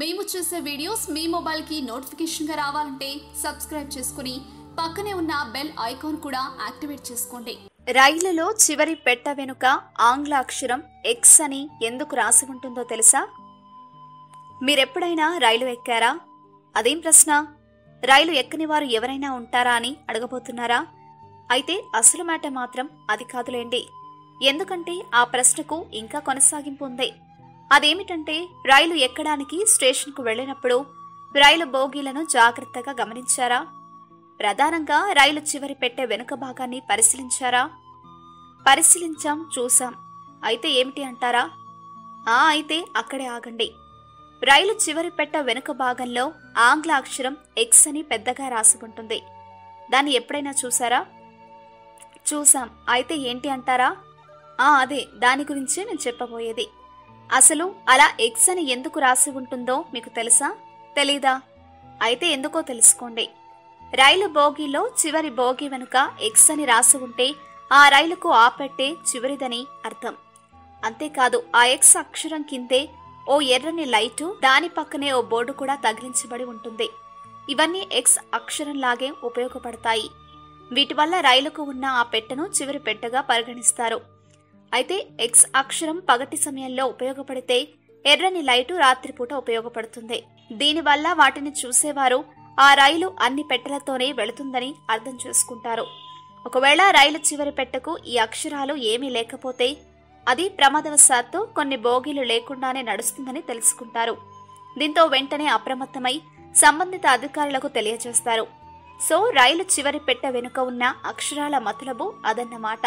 మేము చేసే వీడియోస్ మీ మొబైల్కి నోటిఫికేషన్గా రావాలంటే సబ్స్క్రైబ్ చేసుకుని పక్కనే ఉన్న బెల్ ఐకాన్ కూడా యాక్టివేట్ చేసుకోండి. రైలులో చివరి పెట్ట వెనుక ఆంగ్ల అక్షరం ఎక్స్ అని ఎందుకు రాసి ఉంటుందో తెలుసా? మీరెప్పుడైనా రైలు ఎక్కారా? అదేం ప్రశ్న? రైలు ఎక్కని వారు ఎవరైనా ఉంటారా అని అడగబోతున్నారా? అయితే అసలు మాట మాత్రం అది కాదులేండి. ఎందుకంటే ఆ ప్రశ్నకు ఇంకా కొనసాగింపు ఉంది. అదేమిటంటే రైలు ఎక్కడానికి స్టేషన్కు వెళ్ళినప్పుడు రైలు బోగీలను జాగ్రత్తగా గమనించారా? ప్రధానంగా రైలు చివరి పెట్టే వెనుక భాగాన్ని పరిశీలించారా? పరిశీలించాం చూసాం అయితే ఏమిటి అంటారా? ఆ అయితే అక్కడే ఆగండి. రైలు చివరి పెట్ట వెనుక భాగంలో ఆంగ్ల అక్షరం ఎక్స్ అని పెద్దగా రాసి ఉంటుంది దాన్ని ఎప్పుడైనా చూసారా చూసాం అయితే ఏంటి అంటారా? ఆ అదే. దాని గురించే నేను చెప్పబోయేది. అసలు అలా ఎక్స్ అని ఎందుకు రాసి ఉంటుందో మీకు తెలుసా? తెలీదా? అయితే ఎందుకో తెలుసుకోండి. రైలు బోగీలో చివరి బోగి వెనుక ఎక్స్ అని రాసి ఉంటే ఆ రైలుకు ఆ పెట్టే చివరిదని అర్థం. అంతేకాదు ఆ ఎక్స్ అక్షరం కిందే ఓ ఎర్రని లైటు దాని పక్కనే ఓ బోర్డు కూడా తగిలించబడి ఉంటుంది. ఇవన్నీ ఎక్స్ అక్షరంలాగే ఉపయోగపడతాయి. వీటి వల్ల రైలుకు ఉన్న ఆ పెట్టెను చివరి పెట్టెగా పరిగణిస్తారు. అయితే ఎక్స్ అక్షరం పగటి సమయంలో ఉపయోగపడితే ఎర్రని లైటు రాత్రిపూట ఉపయోగపడుతుంది. దీనివల్ల వాటిని చూసేవారు ఆ రైలు అన్ని పెట్టెలతోనే వెళుతుందని అర్థం చేసుకుంటారు. ఒకవేళ రైలు చివరి పెట్టకు ఈ అక్షరాలు ఏమీ లేకపోతే అది ప్రమాదవశాత్తు కొన్ని బోగీలు లేకుండానే నడుస్తుందని తెలుసుకుంటారు. దీంతో వెంటనే అప్రమత్తమై సంబంధిత అధికారులకు తెలియజేస్తారు. సో రైలు చివరి పెట్ట వెనుక ఉన్న అక్షరాల మతలబు అదన్నమాట.